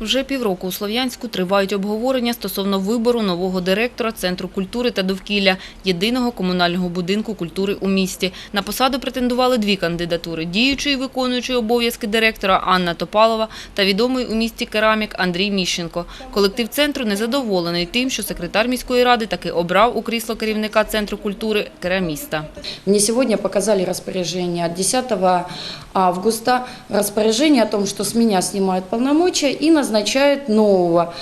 Вже півроку у Слов'янську тривають обговорення стосовно вибору нового директора Центру культури та довкілля – єдиного комунального будинку культури у місті. На посаду претендували дві кандидатури – діючої виконуючої обов'язки директора Анна Топалова та відомий у місті керамік Андрій Міщенко. Колектив центру незадоволений тим, що секретар міської ради таки обрав у крісло керівника Центру культури кераміста. Мне сегодня показали распоряжение от 10 августа, распоряжение о том, что с меня снимают полномочия и назначают нового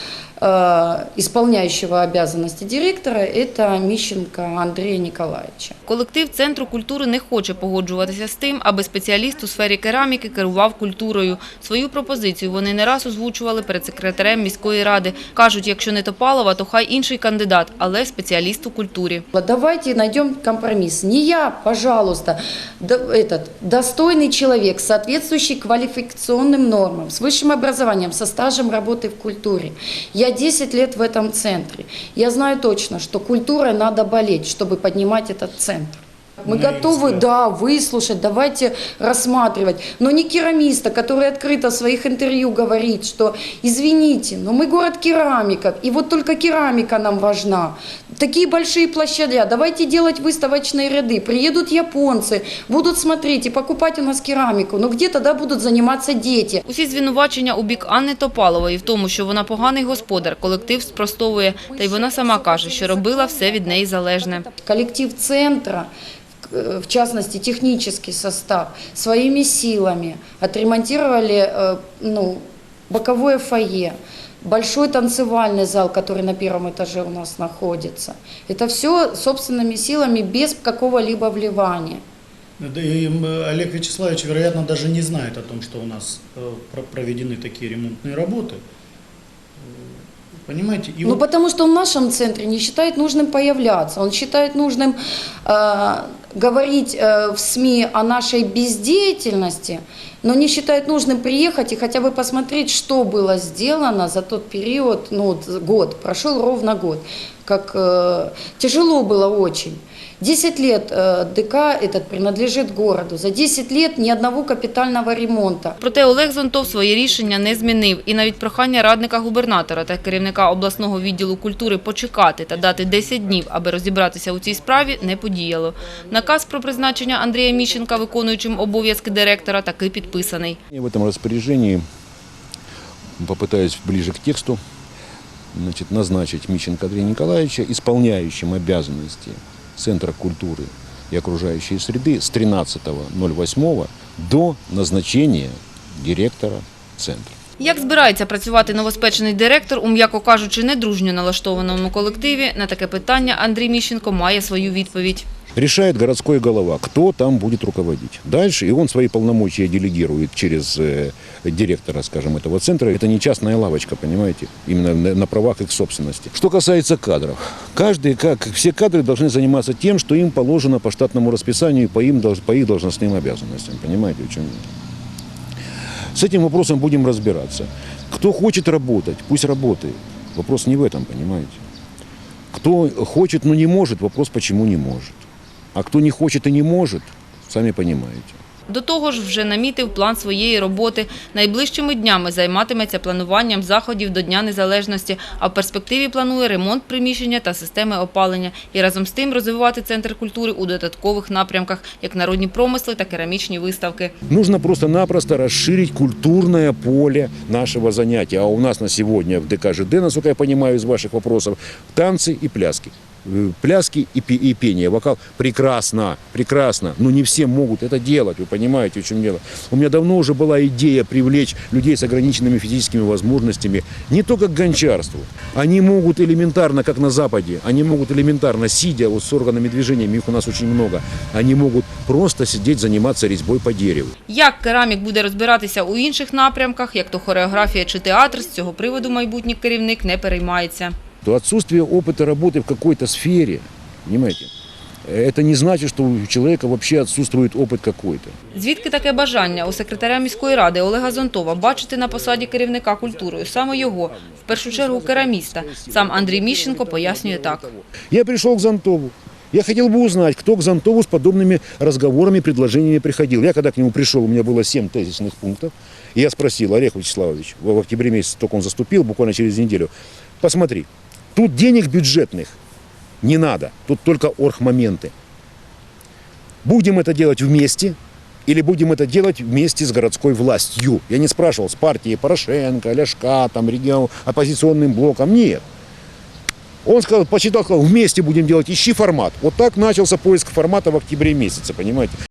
исполняющего обязанности директора, это Мищенко Андрея Николаевича. Колектив Центру культури не хоче погоджуватися з тим, аби спеціаліст у сфері кераміки керував культурою. Свою пропозицію вони не раз озвучували перед секретарем міської ради. Кажуть, якщо не Топалова, то хай інший кандидат, але спеціаліст у культурі. Давайте найдем компромисс. Не я, пожалуйста, да- этот достойный человек, соответствующий квалификационным нормам, с высшим образованием, со стажем работы в культуре. Я 10 лет в этом центре. Я знаю точно, что культурой надо болеть, чтобы поднимать этот центр. Мы На их готовы, взгляд. да, выслушать, давайте рассматривать. Но не керамиста, который открыто в своих интервью говорит, что извините, но мы город керамиков, и вот только керамика нам важна. Такие большие площадя, давайте делать выставочные ряды. Приедут японцы, будут смотреть и покупать у нас керамику. Но где тогда будут заниматься дети? Усі звинувачення у бік Анни Топалової в тому, що вона поганий господар, колектив спростовує. Та й вона сама каже, що робила все від неї залежне. Коллектив центра, э, в частности технический состав, своими силами отремонтировали э, ну, боковое фойе, большой танцевальный зал, который на первом этаже у нас находится. Это все собственными силами, без какого-либо вливания. Да и Олег Вячеславович, вероятно, даже не знает о том, что у нас э, про- проведены такие ремонтные работы. Понимаете? И Ну, вот потому что он в нашем центре не считает нужным появляться. Он считает нужным э, говорить э, в СМИ о нашей бездеятельности, но не считает нужным приехать и хотя бы посмотреть, что было сделано за тот период, ну, вот год, прошел ровно год. Как э, тяжело было очень. 10 лет э, ДК этот принадлежит городу. За 10 лет ни одного капитального ремонта. Проте Олег Зонтов своє рішення не змінив. І навіть прохання радника губернатора та керівника обласного відділу культури почекати та дати 10 днів, аби розібратися у цій справі, не подіяло. Наказ про призначення Андрія Міщенка виконуючим обов'язки директора таки підписаний. И в этом распоряжении попытаюсь ближе к тексту значит, назначить Мищенко Андрея Николаевича исполняющим обязанности Центра культуры и окружающей среды с 13.08 до назначения директора центра. Як збирається працювати новоспечений директор у, м'яко кажучи, недружньо налаштованому колективі, на таке питання Андрій Міщенко має свою відповідь. Решает городской голова, кто там будет руководить. Дальше, и он свои полномочия делегирует через э, директора, скажем, этого центра. Это не частная лавочка, понимаете, именно на, на правах их собственности. Что касается кадров. Каждый, как все кадры должны заниматься тем, что им положено по штатному расписанию и по, им, по их должностным обязанностям. Понимаете, в чем? С этим вопросом будем разбираться. Кто хочет работать, пусть работает. Вопрос не в этом, понимаете. Кто хочет, но не может, вопрос почему не может. А кто не хочет и не может, сами понимаете. До того ж, вже намітив план своєї роботи. Найближчими днями займатиметься плануванням заходів до Дня Незалежності, а в перспективі планує ремонт приміщення та системи опалення. І разом з тим розвивати Центр культури у додаткових напрямках, як народні промисли та керамічні виставки. Нужно просто-напросто расширить культурное поле нашего занятия. А у нас на сегодня в ДКЖД, насколько я понимаю из ваших вопросов, танцы и пляски. Э, Пляски и, пе- и пение, вокал. Прекрасно, прекрасно. Но не все могут это делать, вы понимаете, в чем дело. У меня давно уже была идея привлечь людей с ограниченными физическими возможностями не только к гончарству. Они могут элементарно, как на Западе, они могут элементарно, сидя вот с органами движения, их у нас очень много, они могут просто сидеть, заниматься резьбой по дереву. Як керамік буде розбиратися у інших напрямках, як то хореографія чи театр, з цього приводу майбутній керівник не переймається. то отсутствие опыта работы в какой-то сфере, понимаете, это не значит, что у человека вообще отсутствует опыт какой-то. Звідки таке бажання у секретаря міської ради Олега Зонтова бачити на посаді керівника культурою саме його, в першу чергу кераміста? Сам Андрій Міщенко пояснює так. Я пришел к Зонтову Я хотел бы узнать, кто к Зонтову с подобными разговорами, предложениями приходил. Я когда к нему пришел, у меня было 7 тезисных пунктов. И я спросил, Олег Вячеславович, в в октябре месяце только он заступил, буквально через неделю, посмотри, тут денег бюджетных не надо, тут только оргмоменты. Будем это делать вместе или будем это делать вместе с городской властью? Я не спрашивал с партией Порошенко, Ляшка, там, регион, оппозиционным блоком. Нет. Он сказал, почитал, сказал, вместе будем делать, ищи формат. Вот так начался поиск формата в октябре месяце, понимаете.